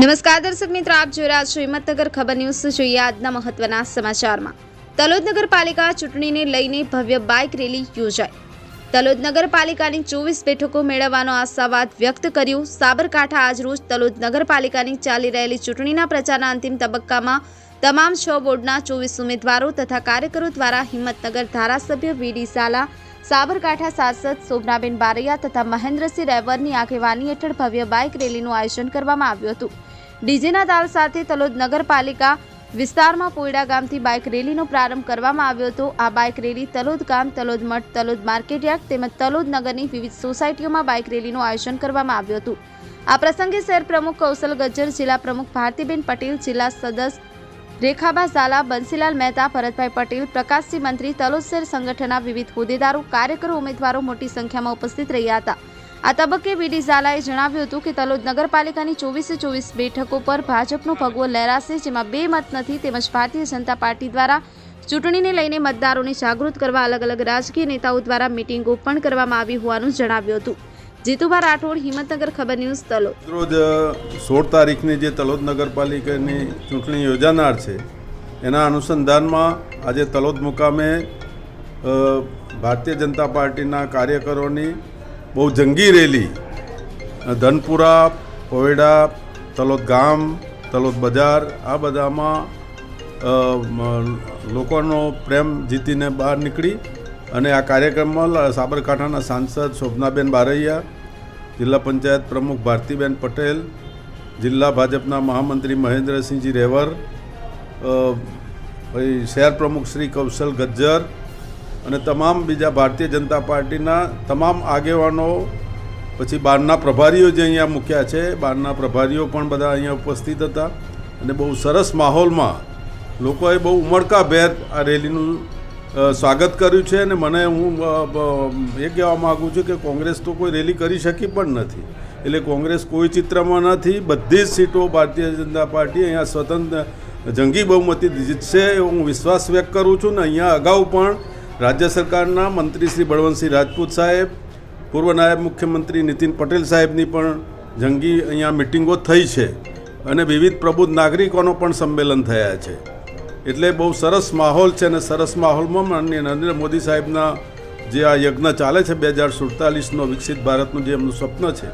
નમસ્કાર દર્શક મિત્રો, આપ જોઈ રહ્યા છો હિંમતનગર ખબર ન્યૂઝ. જોઈએ આજના મહત્વના સમાચારમાં. તલોદ નગરપાલિકા ચૂંટણીને લઈને ભવ્ય બાઇક રેલી યોજાઈ. તલોદ નગરપાલિકાની ચોવીસ બેઠકો મેળવવાનો આશાવાદ વ્યક્ત કર્યું. સાબરકાંઠા આજરોજ તલોદ નગરપાલિકાની ચાલી રહેલી ચૂંટણીના પ્રચારના અંતિમ તબક્કામાં તમામ છ વોર્ડના ચોવીસ ઉમેદવારો તથા કાર્યકરો દ્વારા હિંમતનગર ધારાસભ્ય વીડી સાલા, સાબરકાંઠા સાંસદ શોભનાબેન બારૈયા તથા મહેન્દ્રસિંહ રેવરની આગેવાની હેઠળ ભવ્ય બાઇક રેલીનું આયોજન કરવામાં આવ્યું હતું. ડીજેના તાલ સાથે તલોદ નગરપાલિકા વિસ્તારમાં પોયડા ગામથી બાઇક રેલીનો પ્રારંભ કરવામાં આવ્યો હતો. આ બાઇક રેલી તલોદ ગામ, તલોદ મઠ, તલોદ માર્કેટયાર્ડ તેમજ તલોદ નગરની વિવિધ સોસાયટીઓમાં બાઇક રેલીનું આયોજન કરવામાં આવ્યું હતું. આ પ્રસંગે શહેર પ્રમુખ કૌશલ ગજ્જર, જિલ્લા પ્રમુખ ભારતીબેન પટેલ, જિલ્લા સદસ્ય રેખાબા ઝાલા, બંસીલાલ મહેતા, ભરતભાઈ પટેલ પ્રકાશસિંહ મંત્રી, તલોદ શહેર સંગઠનના વિવિધ હોદ્દેદારો, કાર્યકરો, ઉમેદવારો મોટી સંખ્યામાં ઉપસ્થિત રહ્યા હતા. આ તબક્કે વીડી ઝાલાએ જણાવ્યું હતું કે તલોદ નગરપાલિકાની ચોવીસે ચોવીસ બેઠકો પર ભાજપનો ભગવો લહેરાશે, જેમાં બે મત નથી તેમજ ભારતીય જનતા પાર્ટી દ્વારા ચૂંટણીને લઈને મતદારોને જાગૃત કરવા અલગ અલગ રાજકીય નેતાઓ દ્વારા મિટિંગો પણ કરવામાં આવી હોવાનું જણાવ્યું હતું. જીતુભા રાઠોડ, હિંમતનગર ખબર ન્યૂઝ, તલોદ. રોજ સોળ તારીખની જે તલોદ નગરપાલિકાની ચૂંટણી યોજાનાર છે, એના અનુસંધાનમાં આજે તલોદ મુકામે ભારતીય જનતા પાર્ટીના કાર્યકરોની બહુ જંગી રેલી. ધનપુરા, પોયડા, તલોદ ગામ, તલોદ બજાર, આ બધામાં લોકોનો પ્રેમ જીતીને બહાર નીકળી અને આ કાર્યક્રમમાં સાબરકાંઠાના સાંસદ શોભનાબેન બારૈયા, જિલ્લા પંચાયત પ્રમુખ ભારતીબેન પટેલ, જિલ્લા ભાજપના મહામંત્રી મહેન્દ્રસિંહજી રેવર શહેર પ્રમુખ શ્રી કૌશલ ગજ્જર અને તમામ બીજા ભારતીય જનતા પાર્ટીના તમામ આગેવાનો, પછી બહારના પ્રભારીઓ જે અહીંયા મૂક્યા છે, બહારના પ્રભારીઓ પણ બધા અહીંયા ઉપસ્થિત હતા. અને બહુ સરસ માહોલમાં લોકોએ બહુ ઉમળકાભેર આ રેલીનું સ્વાગત કર્યું છે. અને મને હું એ કહેવા માગું છું કે કોંગ્રેસ તો કોઈ રેલી કરી શકી પણ નથી. એટલે કોંગ્રેસ કોઈ ચિત્રમાં નથી. બધી જ સીટો ભારતીય જનતા પાર્ટી અહીંયા સ્વતંત્ર જંગી બહુમતી જીતશે હું વિશ્વાસ વ્યક્ત કરું છું. ને અહીંયા અગાઉ પણ રાજ્ય સરકારના મંત્રી શ્રી બળવંતસિંહ રાજપૂત સાહેબ, પૂર્વ નાયબ મુખ્યમંત્રી નીતિન પટેલ સાહેબની પણ જંગી અહીંયા મિટિંગો થઈ છે અને વિવિધ પ્રબુદ્ધ નાગરિકોનો પણ સંમેલન થયા છે. એટલે બહુ સરસ માહોલ છે અને સરસ માહોલમાં માનનીય નરેન્દ્ર મોદી સાહેબના જે આ યજ્ઞ ચાલે છે, બે હજાર સુડતાલીસનો વિકસિત ભારતનું જે એમનું સ્વપ્ન છે